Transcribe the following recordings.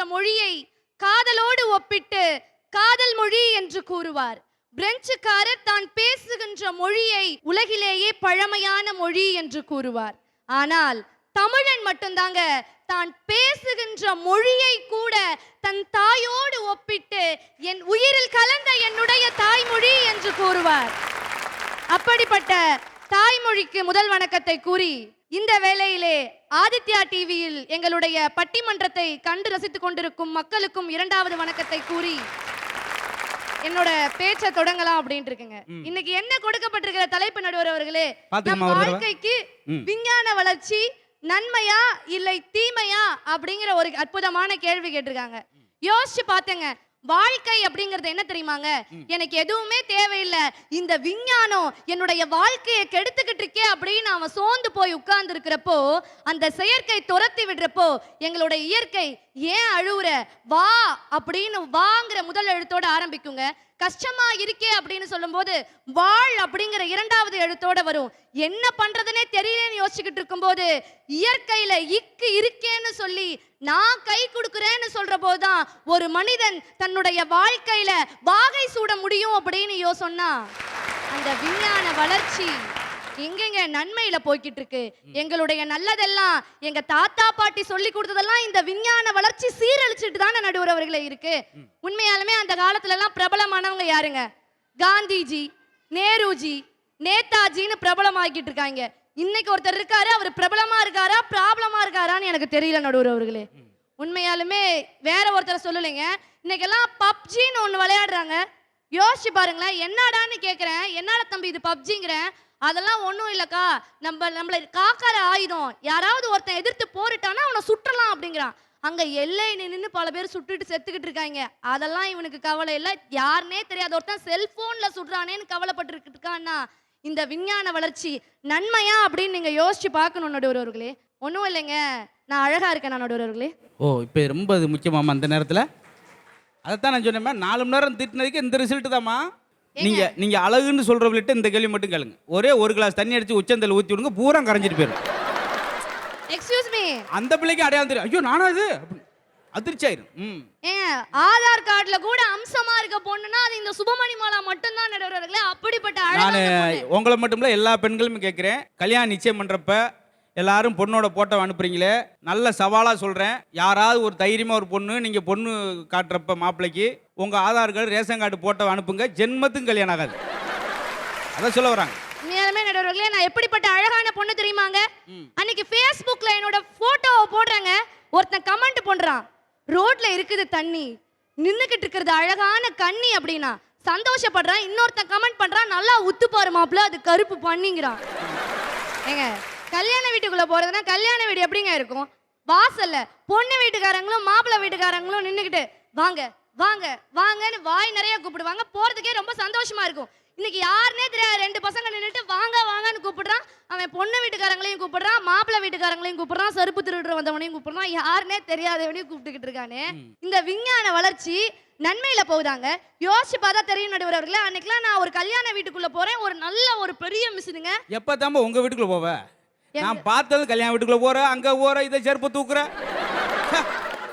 என்ற மொழியை காதலோடு ஒப்பிட்டு காதல் மொழி என்று கூறுவார். பிரெஞ்சுக்காரர் தான் பேசுகின்ற மொழியை உலகிலேயே பழமையான மொழி என்று கூறுவார். ஆனால் தமிழன் மட்டும்தாங்க தான் பேசுகின்ற மொழியை கூட தன் தாயோடு ஒப்பிட்டு என் உயிரில் கலந்த என்னுடைய தாய்மொழி என்று கூறுவார். அப்படிப்பட்ட தாய்மொழிக்கு முதல் வணக்கத்தை கூறி இந்த வேளையிலே ஆதித்யா டிவியில் எங்களுடைய பட்டிமன்றத்தை கண்டு ரசித்துக் கொண்டிருக்கும் மக்களுக்கும் இரண்டாவது வணக்கத்தை கூறி என்னோட பேச்சை தொடங்கலாம் அப்படின்ட்டு இருக்குங்க இன்னைக்கு என்ன கொடுக்கப்பட்டிருக்கிற தலைப்பு நடுவர் அவர்களே நம். வாழ்க்கைக்கு. விஞ்ஞான வளர்ச்சி நன்மையா இல்லை தீமையா அப்படிங்கிற ஒரு அற்புதமான கேள்வி கேட்டிருக்காங்க யோசிச்சு பார்த்தேங்க வாழ்க்கை அப்படிங்கிறது என்ன தெரியுமாங்க? எனக்கு எதுவுமே தேவையில்லை. இந்த விஞ்ஞானம் என்னுடைய வாழ்க்கையை கெடுத்துக்கிட்டு இருக்கே அப்படின்னு அவன் சோர்ந்து போய் உட்கார்ந்து இருக்கிறப்போ அந்த செயற்கை துரத்தி விடுறப்போ எங்களுடைய இயற்கை ஏன் அழுவுற? வா அப்படின்னு வாங்கிற முதல் எழுத்தோட ஆரம்பிக்குங்க. கஷ்டமா இருக்கே அப்படின்னு சொல்லும்போது வாழ் அப்படிங்கிற இரண்டாவது எழுத்தோட வரும். என்ன பண்றதுனே தெரியலன்னு யோசிச்சுக்கிட்டு இருக்கும்போது இயற்கையில இக்கு இருக்கேன்னு சொல்லி நான் கை கொடுக்குறேன்னு சொல்ற போதுதான் ஒரு மனிதன் தன்னுடைய வாழ்க்கையில வாகை சூட முடியும் அப்படின்னு யோ சொன்னா. அந்த விஞ்ஞான வளர்ச்சி. எங்கெங்க நன்மையில போய்கிட்டு இருக்கு எங்களுடைய நல்லதெல்லாம் எங்க தாத்தா பாட்டி சொல்லி கொடுத்ததெல்லாம் இந்த விஞ்ஞான வளர்ச்சி சீரழிச்சிட்டு தானே நடுவர் அவர்களே இருக்கு. உண்மையாலுமே அந்த காலத்துல எல்லாம் பிரபலமானவங்க யாருங்க? காந்திஜி நேருஜி நேதாஜின்னு பிரபலமாக்கிட்டு இருக்காங்க இன்னைக்கு ஒருத்தர் இருக்காரு அவர் பிரபலமா இருக்காரா ப்ராப்ளமா இருக்காரான்னு எனக்கு தெரியல நடுவர் அவர்களே உண்மையாலுமே வேற ஒருத்தரை சொல்லலைங்க. இன்னைக்கெல்லாம் பப்ஜின்னு ஒன்று விளையாடுறாங்க. யோசிச்சு பாருங்களேன் என்னடான்னு கேட்குறேன் என்னடா தம்பி இது பப்ஜிங்கிறேன் அதெல்லாம் ஒன்றும் இல்லைக்கா. நம்ம நம்மளை காக்கார ஆயுதம். யாராவது ஒருத்தன் எதிர்த்து போரிட்டானா அவனை சுற்றலாம் அப்படிங்கிறான். அங்கே எல்லை நின்று பல பேர் சுட்டுட்டு செத்துக்கிட்டு இருக்காங்க. அதெல்லாம் இவனுக்கு கவலை இல்லை. யாருனே தெரியாத ஒருத்தன் செல்ஃபோனில் சுடுறானேன்னு கவலைப்பட்டு இருக்கான்னா இந்த விஞ்ஞான வளர்ச்சி நன்மையா அப்படின்னு நீங்கள் யோசிச்சு பார்க்கணும் நடுவர்களே ஒன்றும் இல்லைங்க. நான் அழகாக இருக்கேன் நான் நடுவர்களே ஓ இப்போ ரொம்ப இது அந்த நேரத்தில். அதைத்தான் நான் சொன்னேன் நாலு மணி நேரம் திட்டினதுக்கு இந்த ரிசல்ட்டு தாம்மா. நீங்க நீங்க அழகுன்னு சொல்றவங்கள்ட்ட இந்த கேள்வி மட்டும் கேளுங்க. ஒரே ஒரு கிளாஸ் தண்ணி அடிச்சு உச்சந்தல் ஊத்தி விடுங்க பூரா கரைஞ்சிட்டு போயிடும் எக்ஸ்கியூஸ் மீ அந்த பிள்ளைக்கு அடையாளம் தெரியும். ஐயோ நானா இது? அதிர்ச்சி ஆயிரும். ம். ஏங்க ஆதார் கார்டுல கூட அம்சமா இருக்க பொண்ணுன்னா அது இந்த சுபமணி மாலா மட்டும்தான் நடுவர்களே. அப்படிப்பட்ட நான் அழகான பொண்ணு. உங்களை மட்டும் இல்ல எல்லா பெண்களும் கேட்குறேன் கல்யாணம் நிச்சயம் பண்றப்ப எல்லாரும் பொண்ணோட போட்டோ அனுப்புறீங்களே? நல்ல சவாலா சொல்றேன். யாராவது ஒரு தைரியமா ஒரு பொண்ணு நீங்க பொண்ணு காட்டுறப்ப மாப்பிள்ளைக்கு உங்க Aadhaar card ration card photo அனுப்புங்க. ஜென்மத்துக்கும் கல்யாணம் ஆகாது. அதான் சொல்ல வராங்க உண்மையாலுமே நடுவர்களே நான் எப்படிப்பட்ட அழகான பொண்ணு தெரியுமாங்க. அன்னைக்கு ஃபேஸ்புக்ல என்னோட போட்டோவை போடுறாங்க. ஒருத்தன் கமெண்ட் பண்றான் ரோட்ல இருக்குது தண்ணி. நின்னுக்கிட்டு இருக்கிறது அழகான கண்ணி அப்படின்னா சந்தோஷப்படுறான். இன்னொருத்தன் கமெண்ட் பண்றான். நல்லா உத்து பாரு மாப்பிள்ள அது கருப்பு பண்ணிங்கிறான். ஏங்க கல்யாண வீட்டுக்குள்ள போறதுன்னா கல்யாண வீடு எப்படிங்க இருக்கும்? வாசல்ல பொண்ணு வீட்டுக்காரங்களும் மாப்பிள்ளை வீட்டுக்காரங்களும் நின்னுக்கிட்டு வாங்க வாங்க வாங்கன்னு வாய் நிறைய கூப்பிடுவாங்க. போறதுக்கே ரொம்ப சந்தோஷமா இருக்கும். இன்னைக்கு யாருனே தெரியாது. ரெண்டு பசங்க நின்னுட்டு வாங்க வாங்கன்னு கூப்பிடுறான். அவன் பொண்ணு வீட்டுக்காரங்களையும் கூப்பிடுறான். மாப்பிள்ளை வீட்டுக்காரங்களையும் கூப்பிடுறான். செருப்பு திருடுற வந்தவனையும் கூப்பிடுறான். யாருனே தெரியாதவனையும் கூப்பிட்டுக்கிட்டு இருக்கானே. இந்த விஞ்ஞான வளர்ச்சி நன்மையில போகுதாங்க. யோசிச்சு பார்த்தா தெரியும் நடுவர் அவர்களே. அன்னைக்கெல்லாம் நான் ஒரு கல்யாண வீட்டுக்குள்ள போறேன். ஒரு நல்ல ஒரு பெரிய மிஷினுங்க. எப்போ தாம்ப உங்க வீட்டுக்குள்ள போவ? நான் பார்த்தது கல்யாண வீட்டுக்குள்ள போற அங்க போற இதை செருப்பு தூக்குற.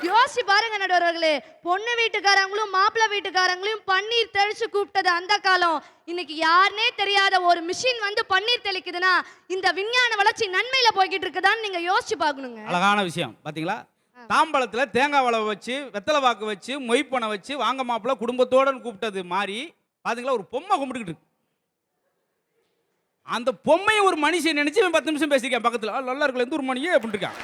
யோசிச்சு பாருங்க நடுவர்களே பொண்ணு வீட்டுக்காரங்களும் மாப்பிள்ளை வீட்டுக்காரங்களையும் பன்னீர் தெளிச்சு கூப்பிட்டது அந்த காலம். இன்னைக்கு யாருனே தெரியாத ஒரு மிஷின் வந்து பன்னீர் தெளிக்குதுன்னா இந்த விஞ்ஞான வளர்ச்சி நன்மையில போய்கிட்டு இருக்குதான்னு நீங்க யோசிச்சு பார்க்கணுங்க. அழகான விஷயம் பாத்தீங்களா? தாம்பழத்துல தேங்காய் வளவை வச்சு வெத்தலை வாக்கு வச்சு மொய்ப்பனை வச்சு வாங்க மாப்பிள்ள குடும்பத்தோட கூப்பிட்டது மாதிரி பாத்தீங்களா? ஒரு பொம்மை கும்பிட்டுக்கிட்டு இருக்கு. அந்த பொம்மையை ஒரு மனுஷன் நினைச்சு இவன் பத்து நிமிஷம் பேசியிருக்கேன். பக்கத்துல "ஆ, நல்லா இருக்கல எந்த ஒரு மணியே? அப்படின்னு இருக்கான்.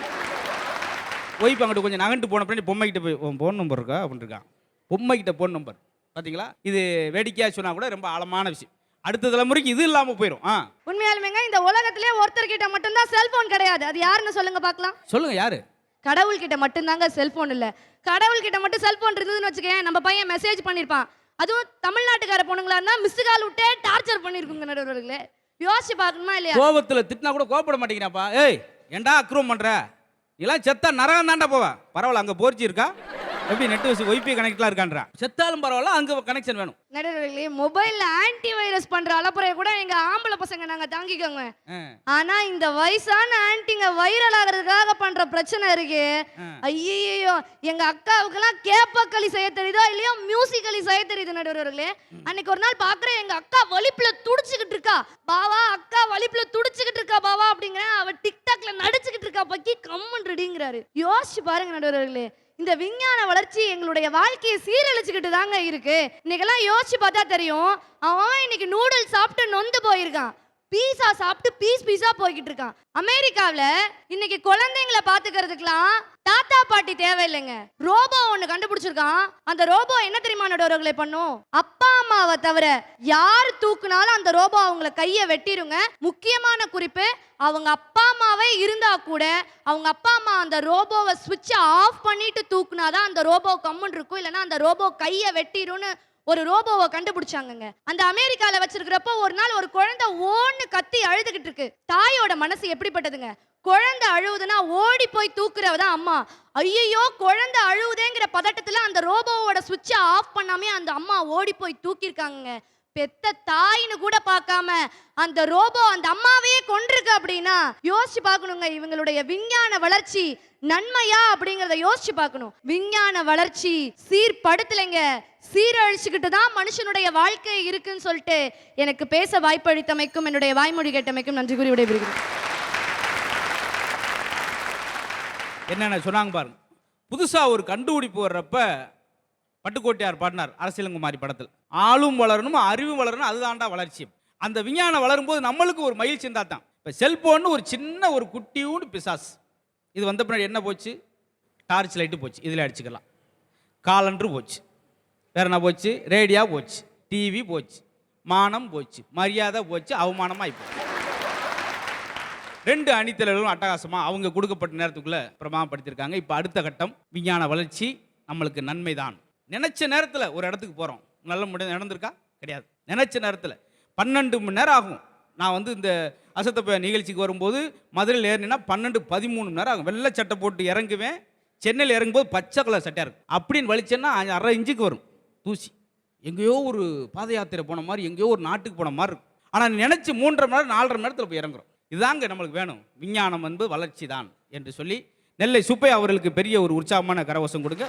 ஒய்ஃப் அங்கிட்டு கொஞ்சம் நகண்டு போன பின்னாடி பொம்மை கிட்ட போய் உன் ஃபோன் நம்பர் இருக்கா? அப்படின்னு இருக்கான். பொம்மை கிட்ட ஃபோன் நம்பர் பாத்தீங்களா? இது வேடிக்கையா சொன்னா கூட ரொம்ப ஆழமான விஷயம். அடுத்த தலைமுறைக்கு இது இல்லாம போயிடும் ஆ. உண்மையாலுமேங்க இந்த உலகத்திலே ஒருத்தர்கிட்ட மட்டும்தான் செல்போன் கிடையாது. அது யாருன்னு சொல்லுங்க பார்க்கலாம் சொல்லுங்க யாரு? கடவுள்கிட்ட மட்டும்தாங்க செல்போன் இல்ல. கடவுள்கிட்ட மட்டும் செல்போன் இருந்ததுன்னு வச்சுக்கேன் நம்ம பையன் மெசேஜ் பண்ணிருப்பான். அதுவும் தமிழ்நாட்டுக்கார பொண்ணுங்களா இருந்தா மிஸ் கால் விட்டே டார்ச்சர் பண்ணிருக்குங்க நடுவர்களே. யோசிச்சு பார்க்கணுமா இல்லையா? கோபத்துல திட்டினா கூட கோபப்பட மாட்டேங்கிறாப்பா. ஏய் ஏன்டா அக்ரூவம் பண்ற? இதெல்லாம் செத்தா நரகம் தாண்டா போவேன் பரவாயில்ல அங்க போர்ச்சி இருக்கா? எப்படி நெட் வச்சு ஒய்பி கனெக்ட்லாம் இருக்கான்றான் செத்தாலும் பரவாயில்ல அங்கே கனெக்ஷன் வேணும். நடுவர்களே மொபைல்ல ஆன்டி வைரஸ் பண்ற அலப்புறைய கூட எங்க ஆம்பளை பசங்க நாங்க தாங்கிக்கோங்க. ஆனா இந்த வயசான ஆன்ட்டிங்க வைரல் ஆகிறதுக்காக பண்ற பிரச்சனை இருக்கு. ஐயோ எங்க அக்காவுக்கெல்லாம் கேப்பக்களி செய்ய தெரியுதோ இல்லையோ மியூசிக்கலி செய்ய தெரியுது நடுவர்களே அன்னைக்கு ஒரு நாள் பாக்குறேன் எங்க அக்கா வலிப்புல துடிச்சுக்கிட்டு இருக்கா. பாவா அக்கா வலிப்புல துடிச்சுக்கிட்டு இருக்கா பாவா அப்படிங்கிறேன் அவ டிக்டாக்ல நடிச்சுக்கிட்டு இருக்கா பக்கி கம்மன் ரெடிங்கிறாரு யோசிச்சு பாருங்க நடுவர்களே இந்த விஞ்ஞான வளர்ச்சி எங்களுடைய வாழ்க்கையை சீரழிச்சுக்கிட்டு தாங்க இருக்கு. இன்னைக்கெல்லாம் யோசிச்சு பார்த்தா தெரியும் அவன் இன்னைக்கு நூடுல்ஸ் சாப்பிட்டு நொந்து போயிருக்கான். பீஸா சாப்பிட்டு பீஸ் பீஸா போய்கிட்டு இருக்கான். அமெரிக்காவில் இன்னைக்கு குழந்தைங்களை பாத்துக்கிறதுக்கெல்லாம் தாத்தா பாட்டி தேவையில்லைங்க. ரோபோ ஒன்று கண்டுபிடிச்சிருக்கான். அந்த ரோபோ என்ன தெரியுமா நடுவர்களை பண்ணும்? அப்பா அம்மாவை தவிர யார் தூக்குனாலும் அந்த ரோபோ அவங்கள கையை வெட்டிடுங்க முக்கியமான குறிப்பு அவங்க அப்பா அம்மாவே இருந்தா கூட அவங்க அப்பா அம்மா அந்த ரோபோவை சுவிட்சை ஆஃப் பண்ணிட்டு தூக்குனாதான் அந்த ரோபோ கம்முன்னு இருக்கும். இல்லைன்னா அந்த ரோபோ கையை வெட்டிடும்னு ஒரு ரோபோவை கண்டுபிடிச்சாங்கங்க. அந்த அமெரிக்கால வச்சிருக்கிறப்போ ஒரு நாள் ஒரு குழந்தை ஓன்னு கத்தி அழுதுகிட்டு இருக்கு. தாயோட மனசு எப்படிப்பட்டதுங்க? குழந்தை அழுவுதுன்னா ஓடி போய் தூக்குறவ தான் அம்மா. ஐயையோ குழந்தை அழுவுதேங்கிற பதட்டத்தில் அந்த ரோபோவோட சுவிட்சை ஆஃப் பண்ணாமே அந்த அம்மா ஓடி போய் தூக்கியிருக்காங்க பெத்த தாயின்னு கூட பார்க்காம அந்த ரோபோ அந்த அம்மாவையே கொண்டிருக்கு அப்படின்னா யோசிச்சு பார்க்கணுங்க இவங்களுடைய விஞ்ஞான வளர்ச்சி நன்மையா அப்படிங்கிறத யோசிச்சு பார்க்கணும். விஞ்ஞான வளர்ச்சி சீர்படுத்தலைங்க. சீரழிச்சுக்கிட்டு தான் மனுஷனுடைய வாழ்க்கை இருக்குன்னு சொல்லிட்டு எனக்கு பேச வாய்ப்பளித்தமைக்கும் என்னுடைய வாய்மொழி கேட்டமைக்கும் நன்றி கூறி விடைபெறுகிறேன். என்னென்ன சொன்னாங்க பாருங்க. புதுசாக ஒரு கண்டுபிடிப்பு வர்றப்ப பட்டுக்கோட்டையார் பாடினார் அரசியலங்குமாரி படத்தில். ஆளும் வளரணும் அறிவும் வளரணும் அதுதான்டா வளர்ச்சி அந்த விஞ்ஞானம் வளரும்போது நம்மளுக்கு ஒரு மகிழ்ச்சி இருந்தால் தான் இப்போ செல்போன் ஒரு சின்ன ஒரு குட்டியூண்டு பிசாஸ் இது வந்த பின்னாடி என்ன போச்சு? டார்ச் லைட்டு போச்சு. இதில் அடிச்சுக்கலாம். காலண்டரு போச்சு. வேற என்ன போச்சு? ரேடியா போச்சு. டிவி போச்சு. மானம் போச்சு. மரியாதை போச்சு. அவமானமாக போச்சு. ரெண்டு அணித்தலைவர்களும் அட்டகாசமாக அவங்க கொடுக்கப்பட்ட நேரத்துக்குள்ளே பிரமாணப்படுத்தியிருக்காங்க இப்போ அடுத்த கட்டம் விஞ்ஞான வளர்ச்சி நம்மளுக்கு நன்மை தான் நினச்ச நேரத்தில் ஒரு இடத்துக்கு போகிறோம் நல்ல முடி நடந்திருக்கா? கிடையாது. நினச்ச நேரத்தில். பன்னெண்டு மணி நேரம் ஆகும். நான் வந்து இந்த அசத்தப்ப நிகழ்ச்சிக்கு வரும்போது மதுரையில் ஏறினா பன்னெண்டு பதிமூணு மணி நேரம் ஆகும். வெள்ளை சட்டை போட்டு இறங்குவேன். சென்னையில் இறங்கும்போது பச்சை கலர் சட்டையாக இருக்கும். அப்படின்னு வலிச்சேன்னா அரை இஞ்சுக்கு வரும். தூசி. எங்கேயோ ஒரு பாத யாத்திரை போன மாதிரி எங்கேயோ ஒரு நாட்டுக்கு போன மாதிரி இருக்கும். ஆனால் நினச்சி மூன்றரை மணி நேரம் நாலரை மணி நேரத்தில் போய் இறங்குறோம். இதுதாங்க நம்மளுக்கு வேணும். விஞ்ஞானம் என்பது வளர்ச்சி தான் என்று சொல்லி நெல்லை சுப்பை அவர்களுக்கு பெரிய ஒரு உற்சாகமான கரவசம் கொடுங்க.